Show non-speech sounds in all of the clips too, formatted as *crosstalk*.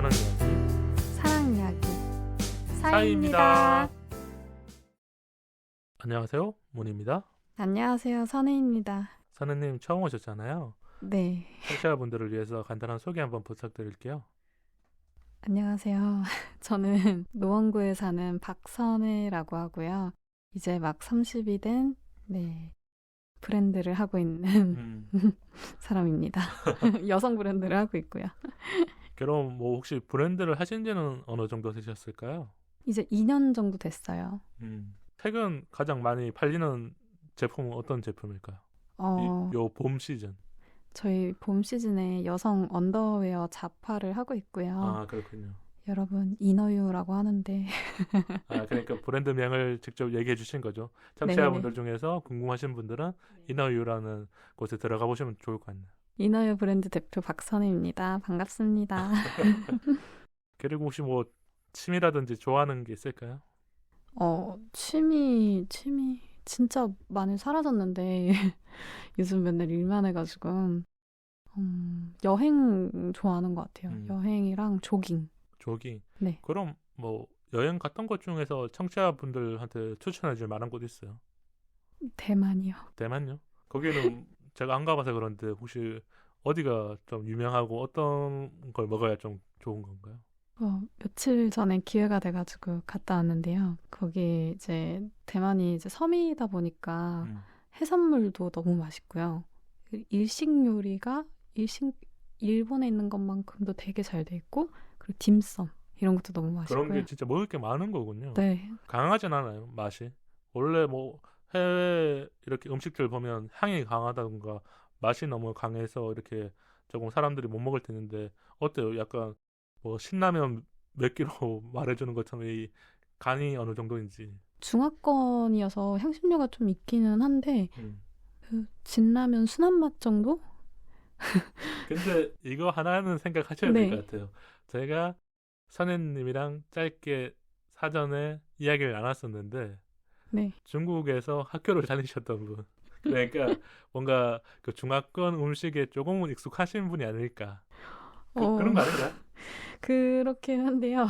사는 이야기 사랑 이야기 사이입니다. 안녕하세요 문입니다 안녕하세요, 선혜입니다. 선우님 처음 오셨잖아요 네, 청취자분들을 위해서 간단한 소개 한번 부탁드릴게요 안녕하세요. *laughs* 저는 노원구에 사는 박선혜라고 하고요. 이제 막 30이 된 네, 브랜드를 하고 있는 음, *laughs* 사람입니다. *laughs* 여성 브랜드를 하고 있고요. 그럼 뭐 혹시 브랜드를 하신 지는 어느 정도 되셨을까요? 이제 2년 정도 됐어요. 음, 최근 가장 많이 팔리는 제품은 어떤 제품일까요? 어, 요 봄 시즌. 저희 봄 시즌에 여성 언더웨어 자파를 하고 있고요. 아 그렇군요. 여러분 이너유라고 하는데. 아 그러니까 브랜드명을 직접 얘기해 주신 거죠. 청취자분들 중에서 궁금하신 분들은 이너유라는 곳에 들어가 보시면 좋을 것 같네요 이너유 브랜드 대표 박선혜입니다. 반갑습니다. *laughs* 그리고 혹시 뭐 취미라든지 좋아하는 게 있을까요? 어, 취미, 취미, 진짜 많이 사라졌는데, *laughs* 요즘 맨날 일만 해가지고, 음, 여행 좋아하는 것 같아요. 음. 여행이랑 조깅. 조깅. 네. 그럼 뭐 여행 갔던 곳 중에서 청취자분들한테 추천해 줄 만한 곳 있어요? 대만이요. 대만요? 거기는 제가 안 가봐서 그런데 혹시 어디가 좀 유명하고 어떤 걸 먹어야 좀 좋은 건가요? 어, 며칠 전에 기회가 돼가지고 갔다 왔는데요. 거기 이제 대만이 이제 섬이다 보니까 음. 해산물도 너무 맛있고요. 그 일식 요리가 일식, 일본에 있는 것만큼도 되게 잘 돼 있고, 그리고 딤섬. 이런 것도 너무 맛있고요. 그런 게 진짜 먹을 게 많은 거군요. 네, 강하진 않아요, 맛이. 원래 뭐 해외 이렇게 음식들 보면 향이 강하다던가 맛이 너무 강해서 이렇게 조금 사람들이 못 먹을 텐데 어때요? 약간 뭐 신라면 몇 킬로 *laughs* 말해주는 것처럼 이 간이 어느 정도인지. 중화권이어서 향신료가 좀 있기는 한데 음. 그 진라면 순한 맛 정도? *laughs* 근데 이거 하나는 생각하셔야 네. 될것 같아요. 제가 선혜님이랑 짧게 사전에 이야기를 나눴었는데 네. 중국에서 학교를 다니셨던 분. 그러니까 뭔가 그 중화권 음식에 조금은 익숙하신 분이 아닐까. 그, 어, 런거 아닌가요? *laughs* 그렇긴 한데요.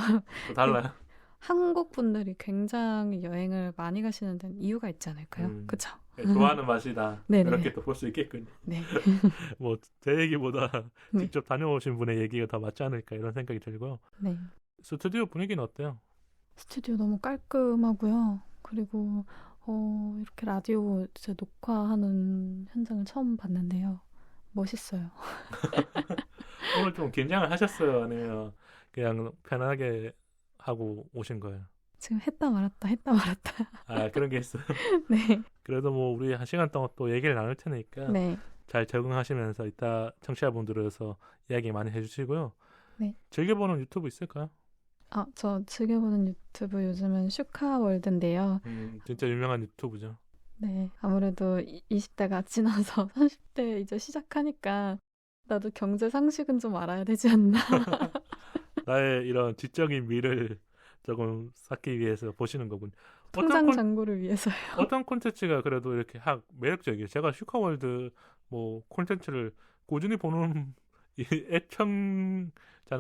또 달라요. 한국 분들이 굉장히 여행을 많이 가시는 데는 이유가 있지 않을까요? 음. 그쵸? 좋아하는 맛이다. *laughs* 이렇게 또 볼 수 있겠군요. 네. *laughs* 뭐제 얘기보다 네. 직접 다녀오신 분의 얘기가 더 맞지 않을까 이런 생각이 들고요. 네. 스튜디오 분위기는 어때요? 스튜디오 너무 깔끔하고요. 그리고 어, 이렇게 라디오 이제 녹화하는 현장을 처음 봤는데요. 멋있어요. *laughs* 오늘 좀 긴장을 하셨어요? 아니면 그냥 편하게 하고 오신 거예요? 지금 했다 말았다 했다 말았다. 아 그런 게 있어요. *laughs* 네. 그래도 뭐 우리 한 시간 동안 또 얘기를 나눌 테니까 네. 잘 적응하시면서 이따 청취자분들에서 이야기 많이 해주시고요. 네. 즐겨보는 유튜브 있을까요? 아, 저 즐겨보는 유튜브 요즘은 슈카월드인데요. 음, 진짜 유명한 유튜브죠. 네, 아무래도 이- 20대가 지나서 *laughs* 30대 이제 시작하니까 나도 경제 상식은 좀 알아야 되지 않나. *laughs* 나의 이런 지적인 미를 조금 쌓기 위해서 보시는. 어떤 통장 콘, 잔고를 위해서요. *laughs* 어떤 콘텐츠가 그래도 이렇게 확 매력적이에요. 제가 슈카월드 뭐 콘텐츠를 꾸준히 보는 이 애청자는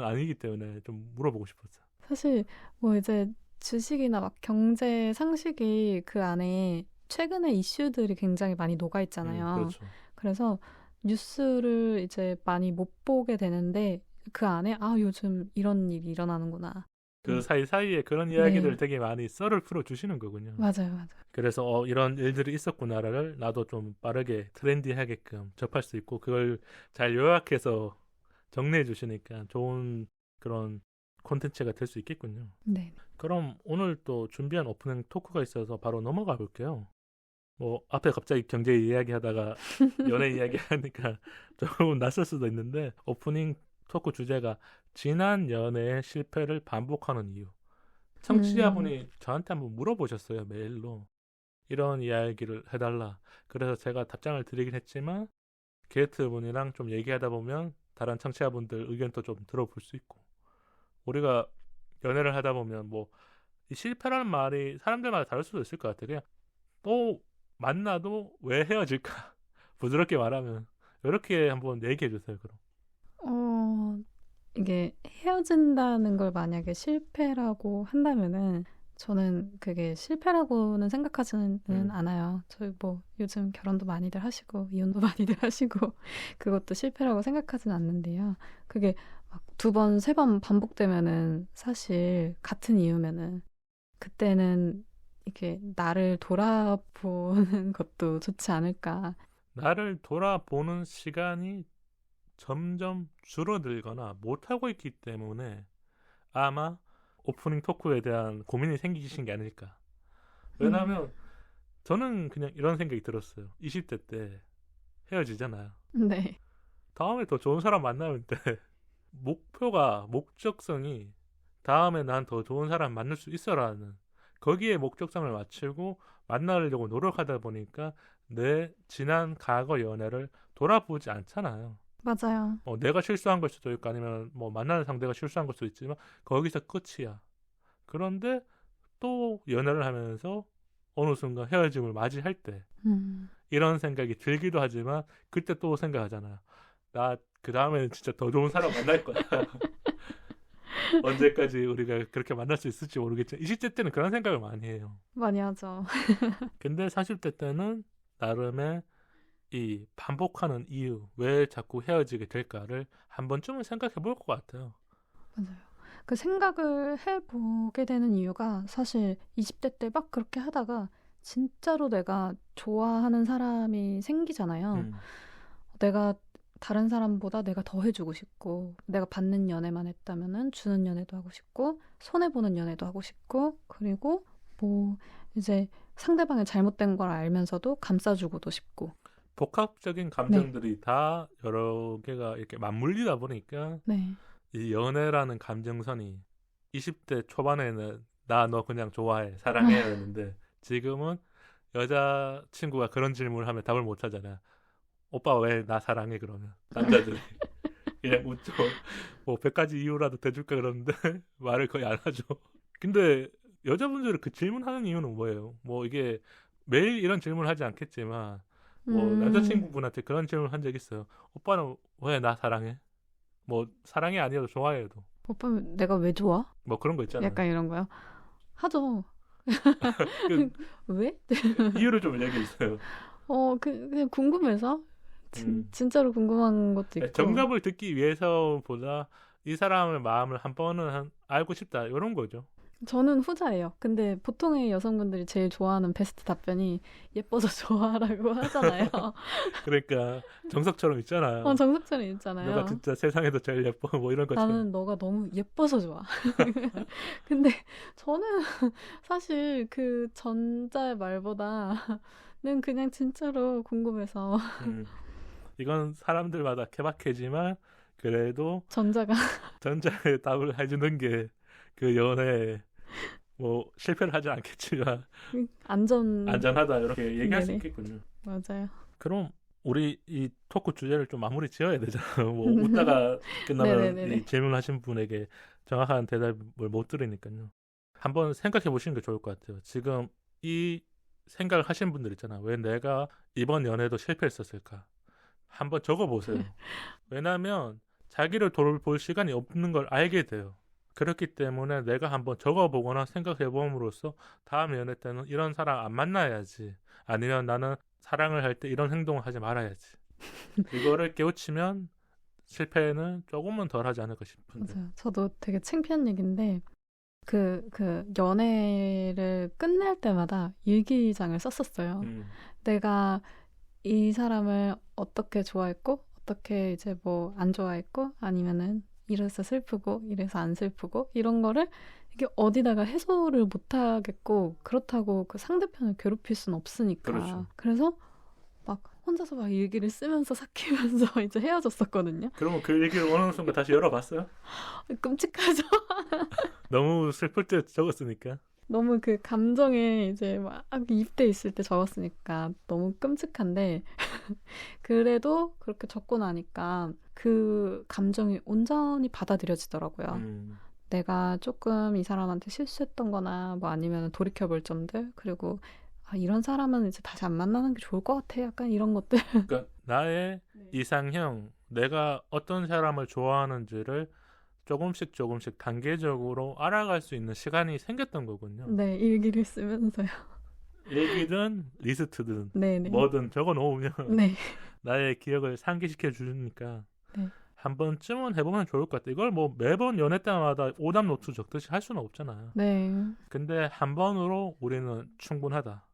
아니기 때문에 좀 물어보고 싶었어요. 사실 뭐 이제 주식이나 막 경제 상식이 그 안에 최근의 이슈들이 굉장히 많이 녹아 있잖아요. 음, 그렇죠. 그래서 뉴스를 이제 많이 못 보게 되는데 그 안에 아, 요즘 이런 일이 일어나는구나. 그 음. 사이 사이에 그런 이야기들 네. 되게 많이 썰을 풀어 주시는 거군요. 맞아요, 맞아요. 그래서 어, 이런 일들이 있었구나를 나도 좀 빠르게 트렌디하게끔 접할 수 있고 그걸 잘 요약해서 정리해 주시니까 좋은 그런 콘텐츠가 될 수 있겠군요. 네. 그럼 오늘 또 준비한 오프닝 토크가 있어서 바로 넘어가 볼게요. 뭐 앞에 갑자기 경제 이야기 하다가 *laughs* 연애 이야기 하니까 *laughs* 조금 낯설 수도 있는데 오프닝 토크 주제가 지난 연애의 실패를 반복하는 이유. 청취자분이 저한테 한번 물어보셨어요 메일로 이런 이야기를 해달라. 그래서 제가 답장을 드리긴 했지만 게스트 분이랑 좀 얘기하다 보면 다른 청취자분들 의견도 좀 들어볼 수 있고 우리가 연애를 하다 보면 뭐이 실패라는 말이 사람들마다 다를 수도 있을 것 같아요. 그냥 또 만나도 왜 헤어질까? *laughs* 부드럽게 말하면 이렇게 한번 얘기해 주세요. 그럼. 어, 이게 헤어진다는 걸 만약에 실패라고 한다면은 저는 그게 실패라고는 생각하지는 음. 않아요. 저희 뭐 요즘 결혼도 많이들 하시고 이혼도 *laughs* 많이들 하시고 그것도 실패라고 생각하지는 않는데요. 그게 막 두 번, 세 번 반복되면은 사실 같은 이유면은 그때는 이게 나를 돌아보는 *laughs* 것도 좋지 않을까. 나를 돌아보는 시간이 점점 줄어들거나 못하고 있기 때문에 아마 오프닝 토크에 대한 고민이 생기신 게 아닐까. 왜냐하면 저는 그냥 이런 생각이 들었어요. 20대 때 헤어지잖아요. 네. 다음에 더 좋은 사람 만나면 돼. 목표가 목적성이 다음에 난 더 좋은 사람 만날 수 있어라는 거기에 목적성을 맞추고 만나려고 노력하다 보니까 내 지난 과거 연애를 돌아보지 않잖아요. 맞아요. 어, 내가 실수한 걸 수도 있고 아니면 뭐 만나는 상대가 실수한 걸 수도 있지만 거기서 끝이야. 그런데 또 연애를 하면서 어느 순간 헤어짐을 맞이할 때 음. 이런 생각이 들기도 하지만 그때 또 생각하잖아요. 나 그 다음에는 진짜 더 좋은 사람 만날 거야. *laughs* 언제까지 우리가 그렇게 만날 수 있을지 모르겠지만 20대 때는 그런 생각을 많이 해요. 많이 하죠. *laughs* 근데 40대 때는 나름의 이 반복하는 이유, 왜 자꾸 헤어지게 될까를 한 번쯤은 생각해 볼 것 같아요. 맞아요. 그 생각을 해보게 되는 이유가 사실 20대 때 막 그렇게 하다가 진짜로 내가 좋아하는 사람이 생기잖아요. 음, 내가 다른 사람보다 내가 더 해주고 싶고, 내가 받는 연애만 했다면은 주는 연애도 하고 싶고, 손해 보는 연애도 하고 싶고, 그리고 뭐 이제 상대방의 잘못된 걸 알면서도 감싸주고도 싶고, 복합적인 감정들이 다 여러 개가 이렇게 맞물리다 보니까 네. 이 연애라는 감정선이 20대 초반에는 나 너 그냥 좋아해 사랑해였는데 *laughs* 지금은 여자 친구가 그런 질문을 하면 답을 못 하잖아. 오빠 왜 나 사랑해 그러면 남자들이 그냥 *laughs* 웃죠. 뭐 100가지 이유라도 대줄까 그러는데 *laughs* 말을 거의 안 하죠. 근데 여자분들이 그 질문하는 이유는 뭐예요? 뭐 이게 매일 이런 질문을 하지 않겠지만 뭐 음, 남자친구분한테 그런 질문 한적 있어요. 오빠는 왜 나 사랑해? 뭐 사랑이 아니어도 좋아해도 오빠 내가 왜 좋아? 뭐 그런 거 있잖아요. 약간 이런 거요. 하죠. *laughs* 그 왜? 이유를 좀 얘기해 주세요. 어, 그, 그냥 궁금해서. 진, 음. 진짜로 궁금한 것도 있고. 정답을 듣기 위해서보다 이 사람의 마음을 한 번은 한- 알고 싶다 이런 거죠. 저는 후자예요. 근데 보통의 여성분들이 제일 좋아하는 베스트 답변이 예뻐서 *laughs* 좋아라고 하잖아요. *laughs* 그러니까 정석처럼 있잖아요. 어, 정석처럼 있잖아요. 내가 진짜 세상에서 제일 예뻐 뭐 이런 것처럼. 나는 너가 너무 예뻐서 좋아. *laughs* 근데 저는 사실 그 전자의 말보다는 그냥 진짜로 궁금해서 음. 이건 사람들마다 케바케지만 그래도 전자가 *laughs* 전자의 답을 해주는 게 그 연애에 뭐 실패를 하지 않겠지만 안전 안전하다 이렇게 얘기할 수. 있겠군요. 맞아요. 그럼 우리 이 토크 주제를 좀 마무리 지어야 되잖아요. 뭐 *laughs* 웃다가 끝나면 질문하신 분에게 정확한 대답을 못 들으니까요. 한번 생각해 보시는 게 좋을 것 같아요. 지금 이 생각을 하신 분들 있잖아. 왜 내가 이번 연애도 실패했었을까? 한번 적어 보세요. *laughs* 왜냐하면 자기를 돌볼 시간이 없는 걸 알게 돼요. 그렇기 때문에 내가 한번 적어보거나 생각해봄으로써 다음 연애 때는 이런 사람 안 만나야지. 아니면 나는 사랑을 할 때 이런 행동을 하지 말아야지. 이거를 *laughs* 깨우치면 실패는 조금은 덜 하지 않을까 싶은데. 맞아요. 저도 되게 창피한 얘기인데 그, 그 연애를 끝낼 때마다 일기장을 썼었어요. 음, 내가 이 사람을 어떻게 좋아했고 어떻게 이제 뭐 안 좋아했고 아니면은 이래서 슬프고 이래서 안 슬프고 이런 거를 이게 어디다가 해소를 못 하겠고 그렇다고 그 상대편을 괴롭힐 수는 없으니까 그렇죠. 그래서 막 혼자서 막 일기를 쓰면서 삭히면서 *laughs* 이제 헤어졌었거든요. 그러면 그 얘기를 어느 순간 다시 열어봤어요? *laughs* 끔찍하죠. *laughs* 너무 슬플 때 적었으니까. 너무 그 감정에 이제 막 입대 있을 때 적었으니까 너무 끔찍한데 *laughs* 그래도 그렇게 적고 나니까 그 감정이 온전히 받아들여지더라고요. 음, 내가 조금 이 사람한테 실수했던 거나 뭐 아니면 돌이켜 볼 점들 그리고 아, 이런 사람은 이제 다시 안 만나는 게 좋을 것 같아. 약간 이런 것들. 그러니까 나의 *laughs* 이상형, 내가 어떤 사람을 좋아하는지를 조금씩 조금씩 단계적으로 알아갈 수 있는 시간이 생겼던 거군요. 네, 일기를 쓰면서요. *laughs* 일기든 리스트든 네, 네. 뭐든 적어 놓으면 *laughs* 네. *laughs* 나의 기억을 상기시켜 주니까 네. 한 번쯤은 해보면 좋을 것 같아. 이걸 뭐 매번 연애 때마다 오답 노트 적듯이 할 수는 없잖아요. 네. 근데 한 번으로 우리는 충분하다.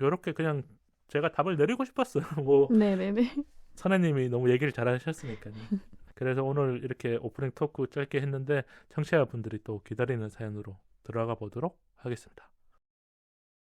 이렇게 그냥 제가 답을 내리고 싶었어요. 뭐 네, 네, 네. 선혜님이 너무 얘기를 잘하셨으니까요. 그래서 오늘 이렇게 오프닝 토크 짧게 했는데 청취자분들이 또 기다리는 사연으로 들어가 보도록 하겠습니다.